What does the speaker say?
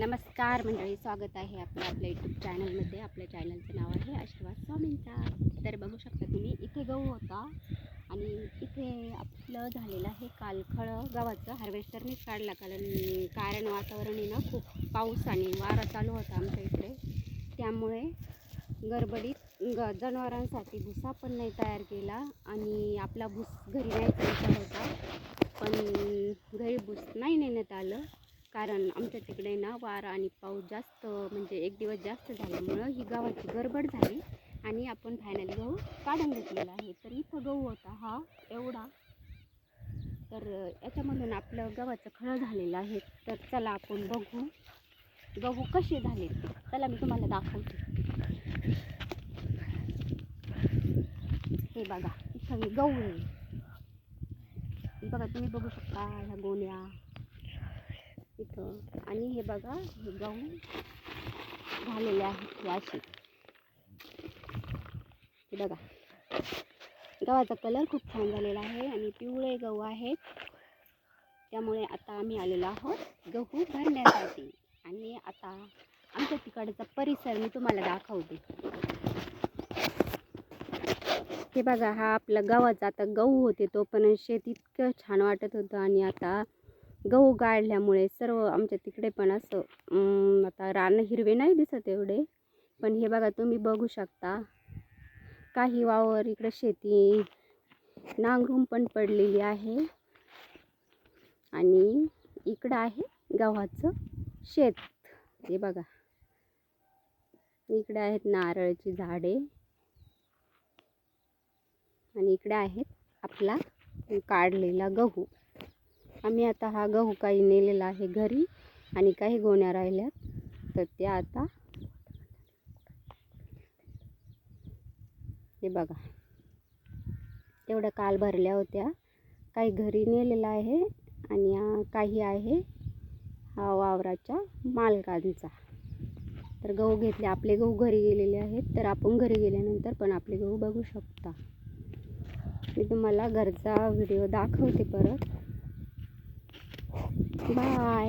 नमस्कार मंडळी स्वागत आहे आपलं आपल्या यूट्यूब चॅनलमध्ये आपल्या चॅनलचं नाव आहे आशीर्वाद स्वामींचा. तर बघू शकता तुम्ही इथे गहू होता आणि इथे आपलं झालेलं आहे कालखळं गव्हाचं हार्वेस्टरनेच काढला. कारण कारण वातावरण आहे ना खूप पाऊस आणि वारा चालू होता आमच्या इकडे. त्यामुळे गडबडीत ग जनावरांसाठी भुसा पण नाही तयार केला आणि आपला भूस घरी नाही होता. पण घरी भूस नाही नेण्यात आलं कारण आमच्या तिकडे ना वारा आणि पाऊस जास्त म्हणजे एक दिवस जास्त झाल्यामुळं ही गव्हाची गडबड झाली आणि आपण फायनली गहू काढून घेतलेला आहे. तर इथं गहू होता हा एवढा. तर याच्यामधून आपलं गव्हाचं खळं झालेलं आहे. तर चला आपण बघू गहू कसे झाले. चला मी तुम्हाला दाखवते. हे बघा इथं गहू आहे. बघा तुम्ही बघू शकता ह्या गोण्या. इथं आणि हे बघा हे गहू झालेले आहेत वाशी. असे हे बघा. गव्हाचा कलर खूप छान झालेला आहे आणि पिवळे गहू आहेत. त्यामुळे आता आम्ही आलेलो आहोत गहू भरण्यासाठी. आणि आता आमच्या तिकडचा परिसर मी तुम्हाला दाखवते. हे बघा हा आपला गव्हाचा आता गहू होते तो पण शेत इतकं छान वाटत होतं. आणि आता गहू गाळल्यामुळे सर्व आमच्या तिकडे पण असं आता रान हिरवे नाही दिसत एवढे. पण हे बघा तुम्ही बघू शकता. काही वावर इकडं शेती नांगरून पण पडलेली आहे. आणि इकडं आहे गव्हाचं शेत. हे बघा. इकडे आहेत नारळची झाडे. आणि इकडे आहेत आपला काढलेला गहू. आम्ही आता हा गहू काही नेलेला आहे घरी आणि काही गोण्या राहिल्यात तर त्या आता हे बघा. तेवढ्या काल भरल्या होत्या. काही घरी नेलेलं आहे आणि काही आहे हा वावराच्या मालकांचा. तर गहू घेतले. आपले गहू घरी गेलेले आहेत. तर आपण घरी गेल्यानंतर पण आपले गहू बघू शकता. मी तुम्हाला घरचा व्हिडिओ दाखवते परत. บาย